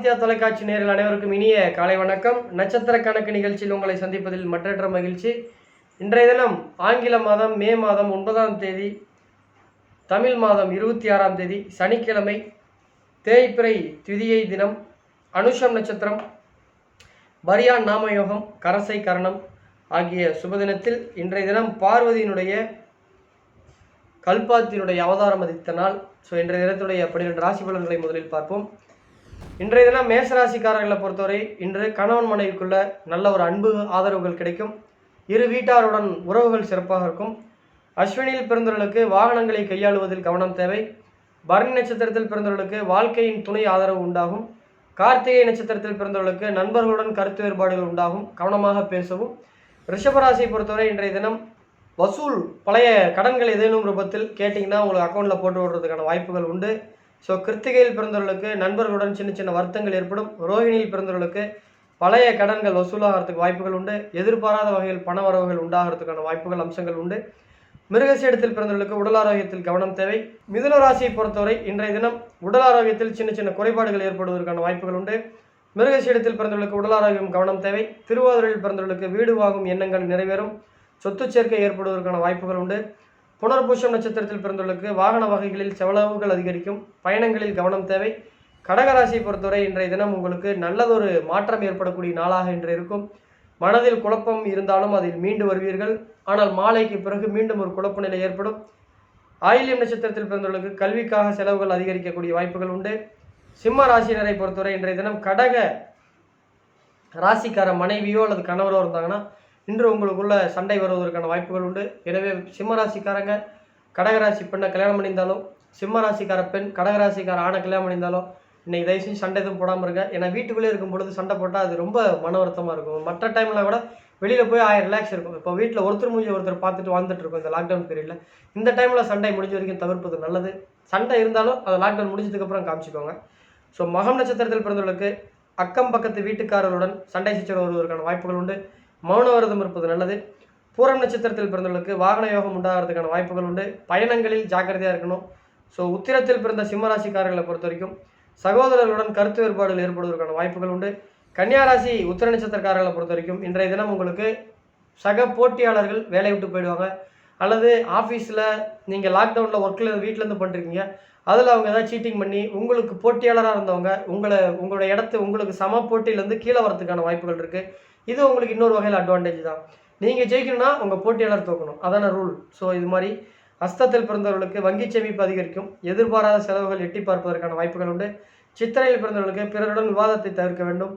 ஆதித்யா தொலைக்காட்சி நேரில் அனைவருக்கும் இனிய காலை வணக்கம். நட்சத்திர கணக்கு நிகழ்ச்சியில் உங்களை சந்திப்பதில் மற்றற்ற மகிழ்ச்சி. இன்றைய தினம் ஆங்கில மாதம் மே மாதம் ஒன்பதாம் தேதி தமிழ் மாதம் இருபத்தி ஆறாம் தேதி சனிக்கிழமை தேய்பிறை திதியை தினம் அனுஷம் நட்சத்திரம் பரியான் நாமயோகம் கரசை கரணம் ஆகிய சுபதினத்தில் இன்றைய தினம் பார்வதியினுடைய கல்பாத்தினுடைய அவதாரம் அதித்த நாள். ஸோ இன்றைய தினத்துடைய பன்னிரெண்டு ராசி பலன்களை முதலில் பார்ப்போம். இன்றைய தினம் மேசராசிக்காரர்களை பொறுத்தவரை இன்று கணவன் மனைவிக்குள்ள நல்ல ஒரு அன்பு ஆதரவுகள் கிடைக்கும். இரு வீட்டாருடன் உறவுகள் சிறப்பாக இருக்கும். அஸ்வினியில் பிறந்தவர்களுக்கு வாகனங்களை கையாளுவதில் கவனம் தேவை. பரணி நட்சத்திரத்தில் பிறந்தவர்களுக்கு வாழ்க்கையின் துணை ஆதரவு உண்டாகும். கார்த்திகை நட்சத்திரத்தில் பிறந்தவர்களுக்கு நண்பர்களுடன் கருத்து வேறுபாடுகள் உண்டாகும். கவனமாக பேசவும். ரிஷபராசியை பொறுத்தவரை இன்றைய தினம் வசூல் பழைய கடன்கள் ஏதேனும் ரூபத்தில் கேட்டிங்கன்னா உங்களுக்கு அக்கௌண்ட்டில் போட்டு விடுறதுக்கான வாய்ப்புகள் உண்டு. ஸோ கிருத்திகையில் பிறந்தவர்களுக்கு நண்பர்களுடன் சின்ன சின்ன வருத்தங்கள் ஏற்படும். ரோஹிணியில் பிறந்தவர்களுக்கு பழைய கடன்கள் வசூலாகிறதுக்கு வாய்ப்புகள் உண்டு. எதிர்பாராத வகையில் பண வரவுகள் உண்டாகிறதுக்கான வாய்ப்புகள் அம்சங்கள் உண்டு. மிருகசீடத்தில் பிறந்தவர்களுக்கு உடல் ஆரோக்கியத்தில் கவனம் தேவை. மிதுன ராசியை பொறுத்தவரை இன்றைய தினம் உடல் ஆரோக்கியத்தில் சின்ன சின்ன குறைபாடுகள் ஏற்படுவதற்கான வாய்ப்புகள் உண்டு. மிருகசீடத்தில் பிறந்தவர்களுக்கு உடல் ஆரோக்கியம் கவனம் தேவை. திருவாதிரையில் பிறந்தவர்களுக்கு வீடு வாங்கும் எண்ணங்கள் நிறைவேறும். சொத்து சேர்க்கை ஏற்படுவதற்கான வாய்ப்புகள் உண்டு. புனர்பூஷம் நட்சத்திரத்தில் பிறந்தவர்களுக்கு வாகன வகைகளில் செலவுகள் அதிகரிக்கும் பயணங்களில் கவனம் தேவை. கடகராசியை பொறுத்தவரை இன்றைய தினம் உங்களுக்கு நல்லதொரு மாற்றம் ஏற்படக்கூடிய நாளாக இன்று இருக்கும். மனதில் குழப்பம் இருந்தாலும் அதில் மீண்டு வருவீர்கள். ஆனால் மாலைக்கு பிறகு மீண்டும் ஒரு குழப்ப நிலை ஏற்படும். ஆயில்யம் நட்சத்திரத்தில் பிறந்தவர்களுக்கு கல்விக்காக செலவுகள் அதிகரிக்கக்கூடிய வாய்ப்புகள் உண்டு. சிம்ம ராசியினரை பொறுத்தவரை இன்றைய தினம் கடக ராசிக்கார மனைவியோ அல்லது கணவரோ இருந்தாங்கன்னா இன்று உங்களுக்குள்ள சண்டை வருவதற்கான வாய்ப்புகள் உண்டு. எனவே சிம்ம ராசிக்காரங்க கடகராசி பெண்ணை கல்யாணம் பண்ணியிருந்தாலும் சிம்ம ராசிக்கார பெண் கடகராசிக்கார ஆணை கல்யாணம் பண்ணியிருந்தாலும் இன்னைக்கு தயவு செஞ்சு சண்டை எதுவும் போடாமல் இருங்க. ஏன்னா வீட்டுக்குள்ளே இருக்கும் பொழுது சண்டை போட்டால் அது ரொம்ப மன வருத்தமாக இருக்கும். மற்ற டைமில் கூட வெளியில் போய் ஆயிரம் ரிலாக்ஸ் இருக்கும். இப்போ வீட்டில் ஒருத்தர் முடிஞ்ச ஒருத்தர் பார்த்துட்டு வாழ்ந்துட்டு இருக்கும் இந்த லாக்டவுன் பீரியடில் இந்த டைமில் சண்டை முடிஞ்ச வரைக்கும் தவிர்ப்பது நல்லது. சண்டை இருந்தாலும் அதை லாக்டவுன் முடிஞ்சதுக்கப்புறம் காமிச்சிக்கோங்க. ஸோ மகம் நட்சத்திரத்தில் பிறந்தவர்களுக்கு அக்கம் பக்கத்து வீட்டுக்காரர்களுடன் சண்டை சச்சரவு வருவதற்கான வாய்ப்புகள் உண்டு. மௌன விரதம் இருப்பது நல்லது. பூரம் நட்சத்திரத்தில் பிறந்தவர்களுக்கு வாகன யோகம் உண்டாகிறதுக்கான வாய்ப்புகள் உண்டு. பயணங்களில் ஜாக்கிரதையாக இருக்கணும். ஸோ உத்திரத்தில் பிறந்த சிம்மராசிக்காரர்களை பொறுத்த வரைக்கும் சகோதரர்களுடன் கருத்து வேறுபாடுகள் ஏற்படுவதற்கான வாய்ப்புகள் உண்டு. கன்னியாராசி உத்திர நட்சத்திரக்காரர்களை பொறுத்த வரைக்கும் இன்றைய தினம் உங்களுக்கு சக போட்டியாளர்கள் வேலையை விட்டு போயிடுவாங்க. அல்லது ஆஃபீஸில் நீங்கள் லாக்டவுனில் ஒர்க்கில் வீட்டிலேருந்து பண்ணிருக்கீங்க. அதில் அவங்க ஏதாவது சீட்டிங் பண்ணி உங்களுக்கு போட்டியாளராக இருந்தவங்க உங்களை உங்களோட இடத்து உங்களுக்கு சம போட்டியிலேருந்து கீழே வரதுக்கான வாய்ப்புகள் இருக்குது இது உங்களுக்கு இன்னொரு வகையில் அட்வான்டேஜ் தான். நீங்கள் ஜெயிக்கணும்னா உங்கள் போட்டியாளர் தோக்கணும். அதான ரூல் ஸோ இது மாதிரி அஸ்தத்தில் பிறந்தவர்களுக்கு வங்கி சேமிப்பு அதிகரிக்கும். எதிர்பாராத செலவுகள் எட்டி பார்ப்பதற்கான வாய்ப்புகள் உண்டு. சித்திரையில் பிறந்தவர்களுக்கு பிறருடன் விவாதத்தை தவிர்க்க வேண்டும்.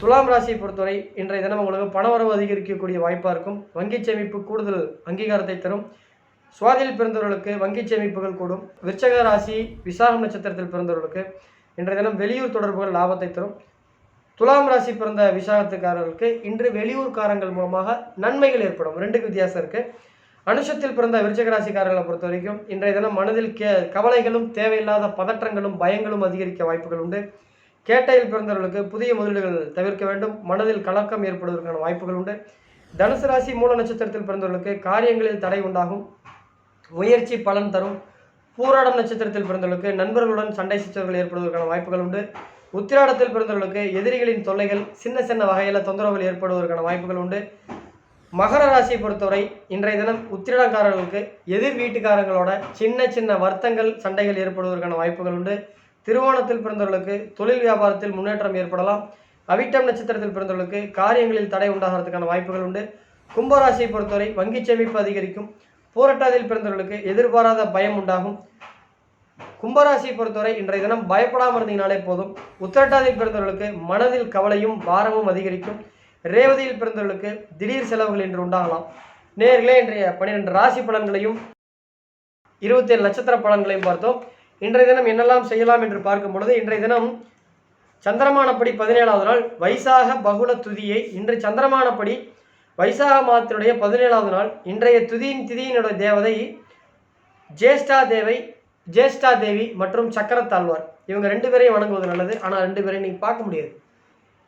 துலாம் ராசியை பொறுத்தவரை இன்றைய தினம் உங்களுக்கு பணவரவு அதிகரிக்கக்கூடிய வாய்ப்பாக இருக்கும். வங்கி சேமிப்பு கூடுதல் அங்கீகாரத்தை தரும். சுவாதியில் பிறந்தவர்களுக்கு வங்கி சேமிப்புகள் கூடும். விருச்சக ராசி விசாகம் நட்சத்திரத்தில் பிறந்தவர்களுக்கு இன்றைய தினம் வெளியூர் தொடர்புகள் லாபத்தை தரும். துலாம் ராசி பிறந்த விசாகத்துக்காரர்களுக்கு இன்று வெளியூர்காரங்கள் மூலமாக நன்மைகள் ஏற்படும். ரெண்டுக்கு வித்தியாசம் இருக்குது அனுஷத்தில் பிறந்த விருச்சக ராசிக்காரர்களை பொறுத்த வரைக்கும் இன்றைய தினம் மனதில் கே கவலைகளும் தேவையில்லாத பதற்றங்களும் பயங்களும் அதிகரிக்க வாய்ப்புகள் உண்டு. கேட்டையில் பிறந்தவர்களுக்கு புதிய முதலீடுகள் தவிர்க்க வேண்டும். மனதில் கலக்கம் ஏற்படுவதற்கான வாய்ப்புகள் உண்டு. தனுசு ராசி மூல நட்சத்திரத்தில் பிறந்தவர்களுக்கு காரியங்களில் தடை உண்டாகும். முயற்சி பலன் தரும். பூராடம் நட்சத்திரத்தில் பிறந்தவர்களுக்கு நண்பர்களுடன் சண்டை சிற்றர்கள் ஏற்படுவதற்கான வாய்ப்புகள் உண்டு. உத்திராடத்தில் பிறந்தவர்களுக்கு எதிரிகளின் தொல்லைகள் சின்ன சின்ன வகையில் தொந்தரவுகள் ஏற்படுவதற்கான வாய்ப்புகள் உண்டு. மகர ராசியை பொறுத்தவரை இன்றைய தினம் உத்திரடங்காரர்களுக்கு எதிர் வீட்டுக்காரங்களோட சின்ன சின்ன வருத்தங்கள் சண்டைகள் ஏற்படுவதற்கான வாய்ப்புகள் உண்டு. திருவோணத்தில் பிறந்தவர்களுக்கு தொழில் வியாபாரத்தில் முன்னேற்றம் ஏற்படலாம். அவிட்டம் நட்சத்திரத்தில் பிறந்தவர்களுக்கு காரியங்களில் தடை உண்டாகிறதுக்கான வாய்ப்புகள் உண்டு. கும்பராசியை பொறுத்தவரை வங்கி சேமிப்பு அதிகரிக்கும். போராட்டத்தில் பிறந்தவர்களுக்கு எதிர்பாராத பயம் உண்டாகும். கும்பராசியை பொறுத்தவரை இன்றைய தினம் பயப்படாமல் இருந்தீங்கனாலே போதும். உத்திரட்டாதியில் பிறந்தவர்களுக்கு மனதில் கவலையும் பாரமும் அதிகரிக்கும். ரேவதியில் பிறந்தவர்களுக்கு திடீர் செலவுகள் இன்று உண்டாகலாம். நேர்களே இன்றைய பன்னிரெண்டு ராசி பலன்களையும் இருபத்தேழு நட்சத்திர பலன்களையும் பார்த்தோம். இன்றைய தினம் என்னெல்லாம் செய்யலாம் என்று பார்க்கும் பொழுது இன்றைய தினம் சந்திரமானப்படி பதினேழாவது நாள் வைசாக பகுல துதியை இன்று சந்திரமானப்படி வைசாக மாதத்தினுடைய பதினேழாவது நாள் இன்றைய துதியின் திதியினுடைய தேவதை ஜேஷ்டா தேவை ஜேஷ்டா தேவி மற்றும் சக்கரத்தாழ்வார். இவங்க ரெண்டு பேரையும் வணங்குவது நல்லது ஆனால் ரெண்டு பேரையும் நீங்கள் பார்க்க முடியாது.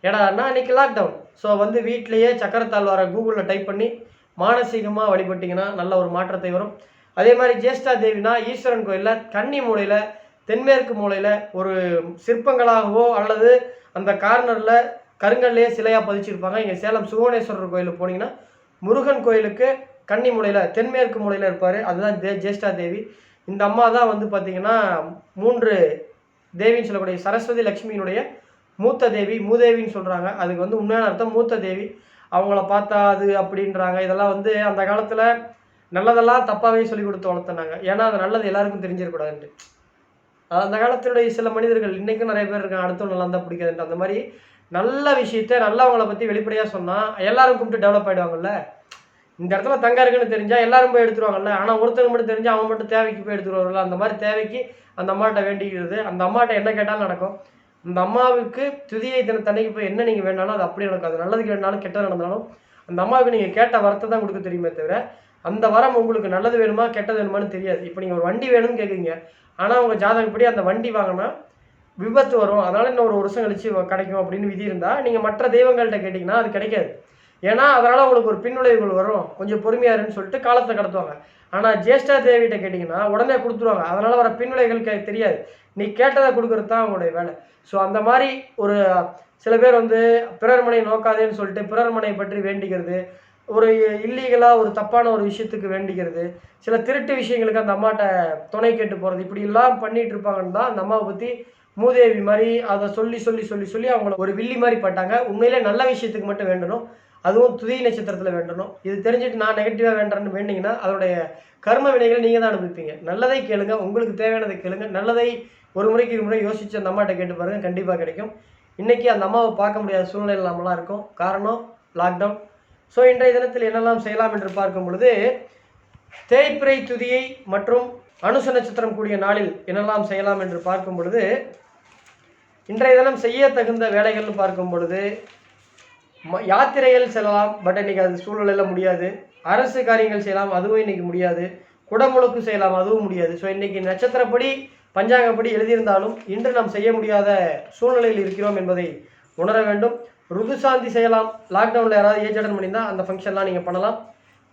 ஏடான்னா இன்னைக்கு லாக்டவுன் ஸோ வந்து வீட்டிலேயே சக்கரத்தாழ்வாரை கூகுளில் டைப் பண்ணி மானசீகமாக வழிபட்டிங்கன்னா நல்ல ஒரு மாற்றத்தை வரும். அதே மாதிரி ஜேஷ்டா தேவினா ஈஸ்வரன் கோயிலில் கன்னி மூலையில் தென்மேற்கு மூலையில் ஒரு சிற்பங்களாகவோ அல்லது அந்த கார்னரில் கருங்கல்லையே சிலையாக பதிச்சிருப்பாங்க. இங்கே சேலம் சுவனேஸ்வரர் கோயிலுக்கு போனீங்கன்னா முருகன் கோயிலுக்கு கன்னி மூலையில் தென்மேற்கு மூலையில் இருப்பார். அதுதான் ஜே ஜேஷ்டா தேவி இந்த அம்மா தான் வந்து பார்த்தீங்கன்னா மூன்று தேவின்னு சொல்லக்கூடிய சரஸ்வதி லக்ஷ்மியினுடைய மூத்த தேவி மூதேவின்னு சொல்கிறாங்க அதுக்கு வந்து உண்மையான அர்த்தம் மூத்த தேவி. அவங்கள பார்த்தா அது அப்படின்றாங்க. இதெல்லாம் வந்து அந்த காலத்தில் நல்லதெல்லாம் தப்பாகவே சொல்லி கொடுத்து வளர்த்துனாங்க. ஏன்னா அது நல்லது எல்லாருக்கும் தெரிஞ்சிடக்கூடாதுன்ட்டு. அந்த காலத்தினுடைய சில மனிதர்கள் இன்றைக்கும் நிறைய பேர் இருக்காங்க. அடுத்தவங்க நல்லா இருந்தால் பிடிக்காதுன்ட்டு. அந்த மாதிரி நல்ல விஷயத்த நல்லவங்களை பற்றி வெளிப்படையாக சொன்னால் எல்லாரும் கும்பிட்டு டெவலப் ஆகிடுவாங்கல்ல இந்த இடத்துல தங்க இருக்குன்னு தெரிஞ்சால் எல்லாரும் போய் எடுத்துருவாங்கல்ல. ஆனால் ஒருத்தருக்கு மட்டும் தெரிஞ்சு அவன் மட்டும் தேவைக்கு போய் எடுத்துருவாங்கல்ல. அந்த மாதிரி தேவைக்கு அந்த அம்மாட்ட வேண்டிக்கிறது. அந்த அம்மாட்ட என்ன கேட்டாலும் நடக்கும். அந்த அம்மாவுக்கு துதியை தினத்தன்னைக்கு போய் என்ன நீங்கள் வேணாலும் அது அப்படியே நடக்கும். அது நல்லதுக்கு வேணாலும் கெட்டது நடந்தாலும் அந்த அம்மாவுக்கு நீங்கள் கேட்ட வரத்தை தான் கொடுக்க தெரியுமே தவிர அந்த வரம் உங்களுக்கு நல்லது வேணுமா கெட்டது வேணுமான்னு தெரியாது. இப்போ நீங்கள் ஒரு வண்டி வேணும்னு கேட்குறீங்க ஆனால் உங்கள் ஜாதகப்படி அந்த வண்டி வாங்கினா விபத்து வரும். அதனால் இன்னும் ஒரு வருஷம் கழிச்சு கிடைக்கும் அப்படின்னு விதி இருந்தால் நீங்கள் மற்ற தெய்வங்கள்ட்ட கேட்டிங்கன்னா அது கிடைக்காது. ஏன்னா அதனால் உங்களுக்கு ஒரு பின்விளைவுகள் வரும். கொஞ்சம் பொறுமையாருன்னு சொல்லிட்டு காலத்தை கடத்துவாங்க. ஆனால் ஜேஷ்டா தேவிகிட்ட கேட்டிங்கன்னா உடனே கொடுத்துருவாங்க. அதனால் வர பின்விளைவுகள் கே தெரியாது. நீ கேட்டதை கொடுக்குறது தான் அவங்களுடைய வேலை. ஸோ அந்த மாதிரி ஒரு சில பேர் வந்து பிறர் மனை நோக்காதேன்னு சொல்லிட்டு பிறர் மனை பற்றி வேண்டிக்கிறது ஒரு இல்லீகலாக ஒரு தப்பான ஒரு விஷயத்துக்கு வேண்டிக்கிறது சில திருட்டு விஷயங்களுக்கு அந்த அம்மாட்ட துணை கேட்டு போகிறது இப்படிலாம் பண்ணிகிட்டு இருப்பாங்கன்னு தான் அந்த அம்மாவை பற்றி மூதேவி மாதிரி அதை சொல்லி சொல்லி சொல்லி சொல்லி அவங்கள ஒரு வில்லி மாதிரி பட்டாங்க. உண்மையிலே நல்ல விஷயத்துக்கு மட்டும் வேண்டணும். அதுவும் துதி நட்சத்திரத்தில் வேண்டணும். இது தெரிஞ்சுட்டு நான் நெகட்டிவாக வேண்டேன்னு வேண்டிங்கன்னா அதோடைய கர்ம வினைகளை நீங்கள் தான் அனுபவிப்பீங்க. நல்லதை கேளுங்க உங்களுக்கு தேவையானதை கேளுங்க. நல்லதை ஒரு முறைக்கு ஒரு முறை யோசிச்சு அந்த அம்மாட்ட கேட்டு பாருங்கள் கண்டிப்பாக கிடைக்கும். இன்றைக்கி அந்த அம்மாவை பார்க்க முடியாத சூழ்நிலை இல்லாமலாம் இருக்கும். காரணம் லாக்டவுன் ஸோ இன்றைய தினத்தில் என்னெல்லாம் செய்யலாம் என்று பார்க்கும் பொழுது தேய்பிறை துதியை மற்றும் அனுச நட்சத்திரம் கூடிய நாளில் என்னெல்லாம் செய்யலாம் என்று பார்க்கும் பொழுது இன்றைய தினம் செய்ய தகுந்த வேலைகள்னு பார்க்கும் பொழுது யாத்திரைகள் செல்லலாம் பட் இன்னைக்கு அது சூழ்நிலையில் முடியாது. அரசு காரியங்கள் செய்யலாம் அதுவும் இன்னைக்கு முடியாது. குடமுழுக்கு செய்யலாம் அதுவும் முடியாது. ஸோ இன்னைக்கு நட்சத்திரப்படி பஞ்சாங்கப்படி எழுதியிருந்தாலும் இன்று நாம் செய்ய முடியாத சூழ்நிலையில் இருக்கிறோம் என்பதை உணர வேண்டும். ருதுசாந்தி செய்யலாம். லாக்டவுனில் யாராவது ஏஜ் அட்டன் பண்ணியிருந்தால் அந்த ஃபங்க்ஷன்லாம் நீங்கள் பண்ணலாம்.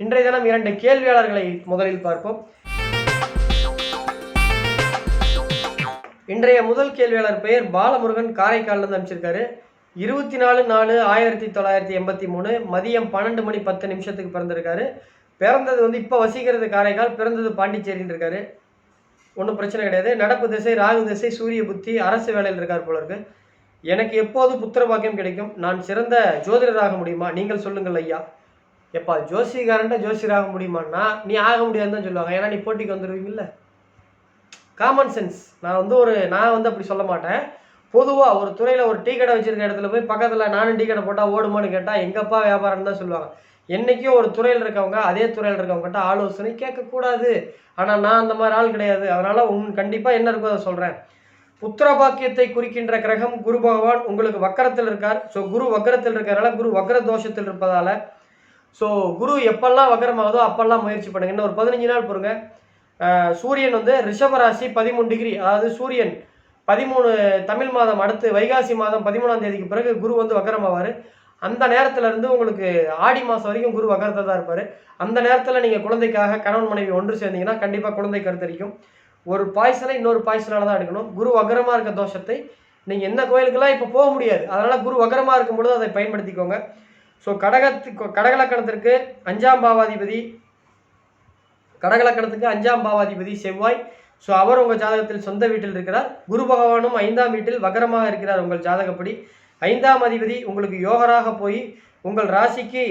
இன்றைய தினம் இரண்டு கேள்வியாளர்களை முதலில் பார்ப்போம். இன்றைய முதல் கேள்வியாளர் பெயர் பாலமுருகன். காரைக்கால்லேருந்து அனுப்பிச்சிருக்காரு. இருபத்தி நாலு நாலு ஆயிரத்தி தொள்ளாயிரத்தி எண்பத்தி மூணு மதியம் பன்னெண்டு மணி பத்து நிமிஷத்துக்கு பிறந்திருக்காரு. பிறந்தது வந்து இப்போ வசிக்கிறது காரைக்கால் பிறந்தது பாண்டிச்சேரின்னு இருக்காரு. ஒன்றும் பிரச்சனை கிடையாது. நடப்பு திசை ராகு திசை சூரிய புத்தி அரசு வேலையில் இருக்கார் போல இருக்கு. எனக்கு எப்போது புத்திர பாக்கியம் கிடைக்கும்? நான் சிறந்த ஜோதிடராக முடியுமா? நீங்கள் சொல்லுங்கள் ஐயா. எப்பா ஜோசிகாரன்ட்ட ஜோசியராக முடியுமான்னா நீ ஆக முடியாதுன்னு தான் சொல்லுவாங்க. ஏன்னா நீ போட்டிக்கு வந்துடுவீங்கல்ல காமன் சென்ஸ் நான் வந்து ஒரு நான் வந்து அப்படி சொல்ல மாட்டேன். பொதுவாக ஒரு துறையில் ஒரு டீ கடை வச்சிருக்க இடத்துல போய் பக்கத்தில் நானும் டீ கடை போட்டால் ஓடுமான்னு கேட்டால் எங்கப்பா வியாபாரம்னு தான் சொல்லுவாங்க. என்றைக்கும் ஒரு துறையில் இருக்கவங்க அதே துறையில் இருக்கவங்ககிட்ட ஆலோசனை கேட்கக்கூடாது. ஆனால் நான் அந்த மாதிரி ஆள் கிடையாது. அதனால் உன் கண்டிப்பாக என்ன இருக்கோ அதை சொல்கிறேன் புத்திர பாக்கியத்தை குறிக்கின்ற கிரகம் குரு பகவான் உங்களுக்கு வக்கரத்தில் இருக்கார். ஸோ குரு வக்கரத்தில் இருக்கிறனால குரு வக்கர தோஷத்தில் இருப்பதால். ஸோ குரு எப்பெல்லாம் வக்கரமாகுதோ அப்பெல்லாம் முயற்சி பண்ணுங்க. இன்னும் ஒரு பதினஞ்சு நாள் பொறுங்க. சூரியன் வந்து ரிஷபராசி பதிமூணு டிகிரி. அதாவது சூரியன் பதிமூணு தமிழ் மாதம் அடுத்து வைகாசி மாதம் பதிமூணாம் தேதிக்கு பிறகு குரு வந்து வக்கரமாவார். அந்த நேரத்தில் இருந்து உங்களுக்கு ஆடி மாதம் வரைக்கும் குரு வக்கரத்தை தான் இருப்பார். அந்த நேரத்தில் நீங்கள் குழந்தைக்காக கணவன் மனைவி ஒன்று சேர்ந்தீங்கன்னா கண்டிப்பாக குழந்தை கருத்தரிக்கும் ஒரு பாய்ச்சலை இன்னொரு பாய்ச்சலால் தான் எடுக்கணும். குரு வக்கரமாக இருக்க தோஷத்தை நீங்கள் எந்த கோயிலுக்கெல்லாம் இப்போ போக முடியாது. அதனால் குரு வக்கரமாக இருக்கும் பொழுது அதை பயன்படுத்திக்கோங்க. ஸோ கடகத்துக்கு கடகலக்கணத்திற்கு அஞ்சாம் பாவாதிபதி கடகலக்கணத்துக்கு அஞ்சாம் பாவாதிபதி செவ்வாய். ஸோ அவர் உங்கள் ஜாதகத்தில் சொந்த வீட்டில் இருக்கிறார். குரு பகவானும் ஐந்தாம் வீட்டில் வகரமாக இருக்கிறார் உங்கள் ஜாதகப்படி. ஐந்தாம் அதிபதி உங்களுக்கு யோகராக போய் உங்கள் ராசிக்கு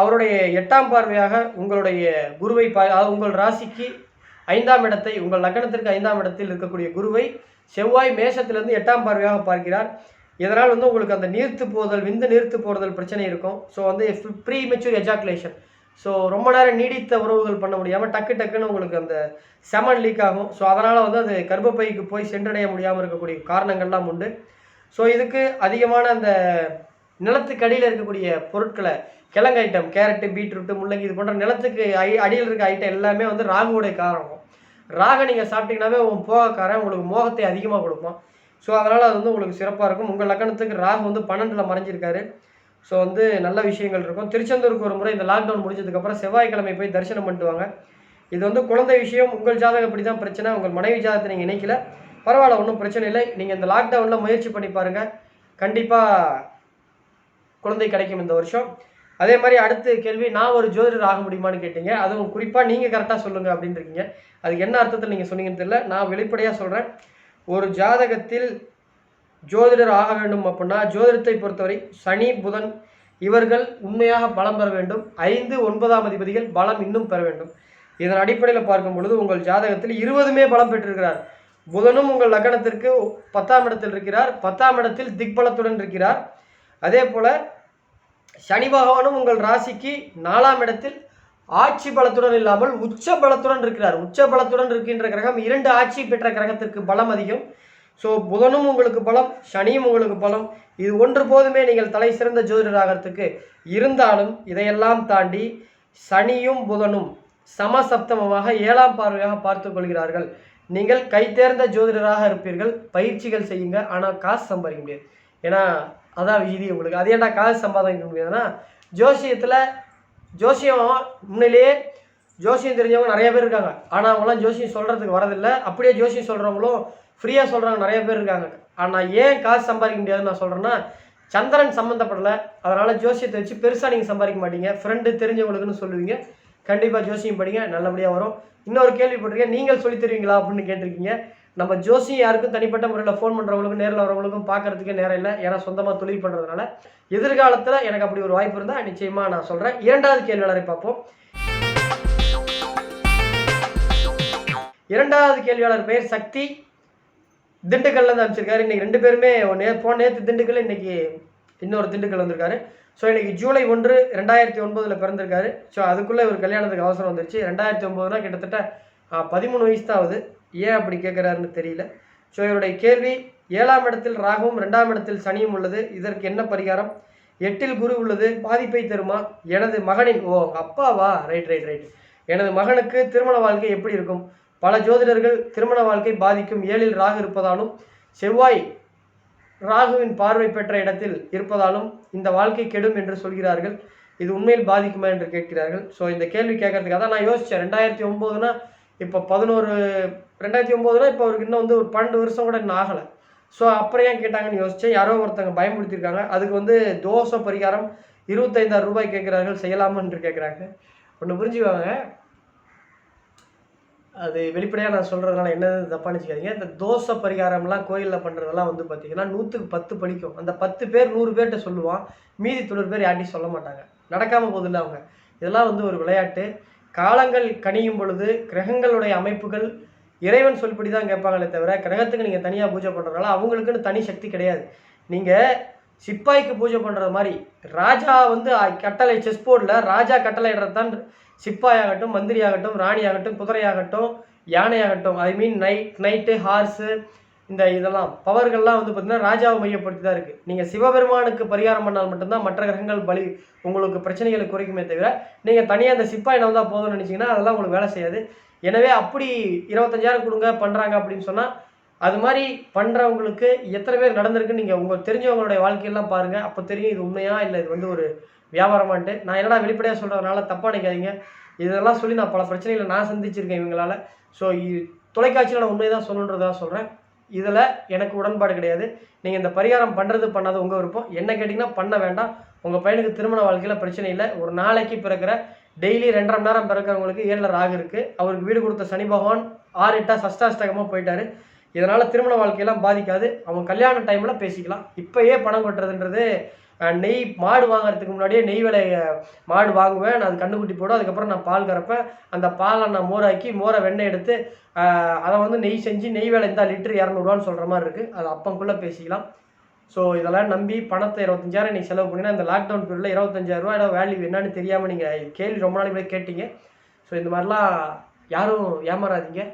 அவருடைய எட்டாம் பார்வையாக உங்களுடைய குருவை பா உங்கள் ராசிக்கு ஐந்தாம் இடத்தை உங்கள் லக்கணத்திற்கு ஐந்தாம் இடத்தில் இருக்கக்கூடிய குருவை செவ்வாய் மேஷத்திலிருந்து எட்டாம் பார்வையாக பார்க்கிறார். இதனால் வந்து உங்களுக்கு அந்த நீர்த்து போதல் விந்து நீர்த்து போடுதல் பிரச்சனை இருக்கும். ஸோ வந்து ப்ரீ மெச்சூர் எஜாக்குலேஷன் ஸோ ரொம்ப நேரம் நீடித்த உறவுகள் பண்ண முடியாமல் டக்கு டக்குன்னு உங்களுக்கு அந்த செமன் லீக் ஆகும். ஸோ அதனால் வந்து அது கர்ப்பப்பைக்கு போய் சென்றடைய முடியாமல் இருக்கக்கூடிய காரணங்கள்லாம் உண்டு. ஸோ இதுக்கு அதிகமான அந்த நிலத்துக்கு அடியில் இருக்கக்கூடிய பொருட்களை கிழங்கு ஐட்டம் கேரட்டு பீட்ரூட்டு முள்ளங்கி இது போன்ற நிலத்துக்கு ஐ அடியில் இருக்க ஐட்டம் எல்லாமே வந்து ராகுடைய காரணம். ராக நீங்கள் சாப்பிட்டீங்கன்னாவே உன் போகக்காரன் உங்களுக்கு மோகத்தை அதிகமாக கொடுப்பான். ஸோ அதனால் அது வந்து உங்களுக்கு சிறப்பாக இருக்கும். உங்கள் லக்கணத்துக்கு ராகு வந்து பன்னெண்டில் மறைஞ்சிருக்காரு. ஸோ வந்து நல்ல விஷயங்கள் இருக்கும். திருச்செந்தூருக்கு ஒரு முறை இந்த லாக்டவுன் முடிஞ்சதுக்கப்புறம் செவ்வாய்க்கிழமை போய் தரிசனம் பண்ணிட்டு இது வந்து குழந்தை விஷயம் உங்கள் ஜாதகம் இப்படி தான் பிரச்சனை உங்கள் மனைவி ஜாதகத்தை நீங்கள் இணைக்கல. பரவாயில்ல ஒன்றும் பிரச்சனை இல்லை. நீங்கள் இந்த லாக்டவுனில் முயற்சி பண்ணி பாருங்கள் கண்டிப்பாக குழந்தை கிடைக்கும் இந்த வருஷம். அதே மாதிரி அடுத்த கேள்வி நான் ஒரு ஜோதிடர் ஆக முடியுமான்னு கேட்டீங்க. அதுவும் குறிப்பாக நீங்கள் கரெக்டாக சொல்லுங்கள் அப்படின்னு இருக்கீங்க. அதுக்கு என்ன அர்த்தத்தில் நீங்கள் சொன்னீங்கன்னு தெரியல. நான் வெளிப்படையாக சொல்கிறேன் ஒரு ஜாதகத்தில் ஜோதிடர் ஆக வேண்டும் அப்படின்னா ஜோதிடத்தை பொறுத்தவரை சனி புதன் இவர்கள் உண்மையாக பலம் பெற வேண்டும். ஐந்து ஒன்பதாம் அதிபதிகள் பலம் இன்னும் பெற வேண்டும். இதன் அடிப்படையில் பார்க்கும் பொழுது உங்கள் ஜாதகத்தில் இருபதுமே பலம் பெற்றிருக்கிறார். புதனும் உங்கள் லக்னத்திற்கு பத்தாம் இடத்தில் இருக்கிறார். பத்தாம் இடத்தில் திக்பலத்துடன் இருக்கிறார். அதே போல சனி பகவானும் உங்கள் ராசிக்கு நாலாம் இடத்தில் ஆட்சி பலத்துடன் இல்லாமல் உச்ச பலத்துடன் இருக்கிறார். உச்ச பலத்துடன் இருக்கின்ற கிரகம் இரண்டு ஆட்சி பெற்ற கிரகத்திற்கு பலம் அதிகம். ஸோ புதனும் உங்களுக்கு பலம் சனியும் உங்களுக்கு பலம். இது ஒன்று போதுமே நீங்கள் தலை சிறந்த ஜோதிடர் ஆகிறதுக்கு இருந்தாலும் இதையெல்லாம் தாண்டி சனியும் புதனும் சமசப்தமமாக ஏழாம் பார்வையாக பார்த்து கொள்கிறார்கள். நீங்கள் கைத்தேர்ந்த ஜோதிடராக இருப்பீர்கள். பயிற்சிகள் செய்யுங்க. ஆனால் காசு சம்பாதிக்க முடியாது. ஏன்னா அதான் விதி உங்களுக்கு. அது ஏன்டா காசு சம்பாதிக்க முடியாதுன்னா ஜோசியத்தில் ஜோசியம் முன்னிலேயே ஜோசியம் தெரிஞ்சவங்க நிறைய பேர் இருக்காங்க. ஆனால் அவங்களாம் ஜோசியம் சொல்கிறதுக்கு வரதில்லை. அப்படியே ஜோசியம் சொல்கிறவங்களும் ஃப்ரீயாக சொல்கிறாங்க நிறைய பேர் இருக்காங்க. ஆனால் ஏன் காசு சம்பாதிக்க முடியாதுன்னு நான் சொல்கிறேன்னா சந்திரன் சம்மந்தப்படலை அதனால் ஜோசியத்தை வச்சு பெருசாக நீங்கள் சம்பாதிக்க மாட்டீங்க. ஃப்ரெண்டு தெரிஞ்சவங்களுக்குன்னு சொல்லுவீங்க. கண்டிப்பாக ஜோசியம் படிங்க நல்லபடியாக வரும். இன்னொரு கேள்வி போட்டிருக்கேன் நீங்கள் சொல்லி தருவீங்களா அப்படின்னு கேட்டிருக்கீங்க. நம்ம ஜோசியம் யாருக்கும் தனிப்பட்ட முறையில் ஃபோன் பண்ணுறவங்களுக்கும் நேரில் வரவங்களுக்கும் பார்க்கறதுக்கே நேரம் இல்லை. ஏன்னா சொந்தமாக தொழில் பண்ணுறதுனால எதிர்காலத்தில் எனக்கு அப்படி ஒரு வாய்ப்பு இருந்தால் நிச்சயமாக நான் சொல்கிறேன் இரண்டாவது கேள்வியாளரை பார்ப்போம். இரண்டாவது கேள்வியாளர் பெயர் சக்தி. திண்டுக்கல்ல இருந்து அனுப்பிச்சிருக்காரு. இன்னைக்கு ரெண்டு பேருமே நே போன நேற்று திண்டுக்கல் இன்னைக்கு இன்னொரு திண்டுக்கல் வந்திருக்காரு. ஸோ இன்னைக்கு ஜூலை ஒன்று ரெண்டாயிரத்தி ஒன்பதில் பிறந்திருக்காரு. ஸோ அதுக்குள்ளே இவர் கல்யாணத்துக்கு அவசரம் வந்துருச்சு. ரெண்டாயிரத்தி ஒம்போதுனா கிட்டத்தட்ட பதிமூணு வயசு தான் ஆகுது ஏன் அப்படி கேட்குறாருன்னு தெரியல. ஸோ இவருடைய கேள்வி ஏழாம் இடத்தில் ராகுவும் ரெண்டாம் இடத்தில் சனியும் உள்ளது. இதற்கு என்ன பரிகாரம்? எட்டில் குரு உள்ளது. பாதிப்பை தருமா? எனது மகனின் ஓ அப்பாவா? ரைட் ரைட் ரைட் எனது மகனுக்கு திருமண வாழ்க்கை எப்படி இருக்கும்? பல ஜோதிடர்கள் திருமண வாழ்க்கை பாதிக்கும் ஏழில் ராகு இருப்பதாலும் செவ்வாய் ராகுவின் பார்வை பெற்ற இடத்தில் இருப்பதாலும் இந்த வாழ்க்கை கெடும் என்று சொல்கிறார்கள். இது உண்மையில் பாதிக்குமா என்று கேட்கிறார்கள். ஸோ இந்த கேள்வி கேட்கறதுக்கு அதான் நான் யோசித்தேன் ரெண்டாயிரத்தி ஒம்போதுனா இப்போ பதினோரு ரெண்டாயிரத்தி ஒம்போதுனா இப்போ அவருக்கு இன்னும் வந்து ஒரு பன்னெண்டு வருஷம் கூட இன்னும் ஆகலை. ஸோ அப்புறம் ஏன் கேட்டாங்கன்னு யோசித்தேன் யாரோ ஒருத்தங்க பயமுடுத்திருக்காங்க அதுக்கு வந்து தோசை பரிகாரம் இருபத்தைந்தாயிரம் ரூபாய் கேட்குறார்கள். செய்யலாமா என்று கேட்குறாங்க. ஒன்று புரிஞ்சுக்குவாங்க அது வெளிப்படையாக நான் சொல்கிறதுனால என்ன தப்பாக நினச்சிக்காதீங்க இந்த தோசை பரிகாரம்லாம் கோயிலில் பண்ணுறதெல்லாம் வந்து பார்த்தீங்கன்னா நூற்றுக்கு பத்து படிக்கும். அந்த பத்து பேர் நூறு பேர்கிட்ட சொல்லுவான். மீதி தொண்ணூறு பேர் யார்ட்டையும் சொல்ல மாட்டாங்க. நடக்காமல் போதில்லை அவங்க. இதெல்லாம் வந்து ஒரு விளையாட்டு. காலங்கள் கணியும் பொழுது கிரகங்களுடைய அமைப்புகள் இறைவன் சொல்படி தான் கேட்பாங்களே தவிர கிரகத்துக்கு நீங்கள் தனியாக பூஜை பண்ணுறதுனால அவங்களுக்குன்னு தனி சக்தி கிடையாது. நீங்கள் சிப்பாய்க்கு பூஜை பண்ணுறது மாதிரி ராஜா வந்து கட்டளை செஸ் போர்டில் ராஜா கட்டளை தான் சிப்பாயாகட்டும் மந்திரியாகட்டும் ராணியாகட்டும் ராணி ஆகட்டும் குதிரையாகட்டும் யானையாகட்டும் I mean knight knight horse இந்த இதெல்லாம். பவர்கள்லாம் வந்து பார்த்திங்கன்னா ராஜாவை மையப்படுத்தி தான் இருக்குது நீங்கள் சிவபெருமானுக்கு பரிகாரம் பண்ணால் மட்டும்தான் மற்ற கிரகங்கள் பலி உங்களுக்கு பிரச்சனைகளை குறைக்குமே தவிர நீங்கள் தனியாக அந்த சிப்பாய் தான் போதும்னு நினச்சிங்கன்னா அதெல்லாம் உங்களுக்கு வேலை செய்யாது. எனவே அப்படி இருபத்தஞ்சாயிரம் கொடுங்க பண்ணுறாங்க அப்படின்னு சொன்னால் அது மாதிரி பண்ணுறவங்களுக்கு எத்தனை பேர் நடந்திருக்குன்னு நீங்கள் உங்கள் தெரிஞ்சவங்களுடைய வாழ்க்கையெல்லாம் பாருங்கள் அப்போ தெரியும் இது உண்மையா இல்லை இது வந்து ஒரு வியாபாரமான்ட்டு நான் என்னடா வெளிப்படையாக சொல்கிறதுனால தப்பாக நினைக்காதீங்க. இதெல்லாம் சொல்லி நான் பல பிரச்சனைகளை நான் சந்திச்சிருக்கேன் இவங்களால. ஸோ தொலைக்காட்சியில் நான் உண்மையை தான் சொல்லணுன்றதான் சொல்கிறேன் இதில் எனக்கு உடன்பாடு கிடையாது. நீங்கள் இந்த பரிகாரம் பண்ணுறது பண்ணாத உங்கள் விருப்பம். என்ன கேட்டிங்கன்னா பண்ண வேண்டாம். உங்கள் பையனுக்கு திருமண வாழ்க்கையில் பிரச்சனை இல்லை. ஒரு நாளைக்கு பிறக்கிற டெய்லி ரெண்டரை மணி நேரம் பிறக்கிறவங்களுக்கு ஏழில் ராகு இருக்குது அவருக்கு வீடு கொடுத்த சனி பகவான் ஆறு எட்டா சஷ்டாஷ்டகமாக போயிட்டாரு. இதனால் திருமண வாழ்க்கையெல்லாம் பாதிக்காது. அவன் கல்யாண டைமில் பேசிக்கலாம். இப்போயே பணம் கொட்டுறதுன்றது நெய் மாடு வாங்குறதுக்கு முன்னாடியே நெய் விலை மாடு வாங்குவேன் நான் அது கண்ணுக்குட்டி போடும் அதுக்கப்புறம் நான் பால் கறப்பேன். அந்த பாலை நான் மோராக்கி மோரை வெண்ணெய் எடுத்து அதை வந்து நெய் செஞ்சு நெய் விலை இந்த லிட்டர் இரநூறுவான்னு சொல்கிற மாதிரி இருக்குது அது அப்பங்குள்ளே பேசிக்கலாம். ஸோ இதெல்லாம் நம்பி பணத்தை இருபத்தஞ்சாயிரம் நீங்கள் செலவு பண்ணினா இந்த லாக்டவுன் பீரியடில் இருபத்தஞ்சாயிரரூவா ஏதாவது வேல்யூ என்னன்னு தெரியாமல் நீங்கள் கேள்வி ரொம்ப நாளைக்கு கேட்டீங்க. ஸோ இந்த மாதிரிலாம் யாரும் ஏமாறாதீங்க.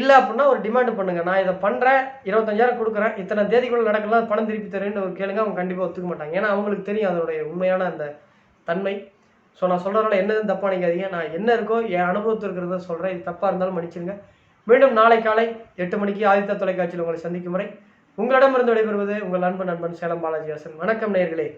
இல்லை அப்படின்னா ஒரு டிமாண்ட் பண்ணுங்கள் நான் இதை பண்ணுறேன் இருபத்தஞ்சாயிரம் கொடுக்குறேன் இத்தனை தேதிக்குள்ள நடக்கலாம் பணம் திருப்பி தரேன்னு ஒரு கேளுங்க அவங்க கண்டிப்பாக ஒத்துக்க மாட்டாங்க. ஏன்னா அவங்களுக்கு தெரியும் அதோடைய உண்மையான அந்த தன்மை. ஸோ நான் சொல்கிறதுனால என்னதுன்னு தப்பாக நினைக்காதீங்க. நான் என்ன இருக்கோ என் அனுபவத்தில் இருக்கிறத சொல்கிறேன் இது தப்பாக இருந்தாலும் மன்னிச்சிருங்க. மீண்டும் நாளை காலை எட்டு மணிக்கு ஆதித்த தொலைக்காட்சியில் உங்களை சந்திக்கும் முறை உங்களிடமிருந்து விடைபெறுவது உங்கள் நண்பன் நண்பன் சேலம் பாலாஜி ஹாசன். வணக்கம் நேர்களே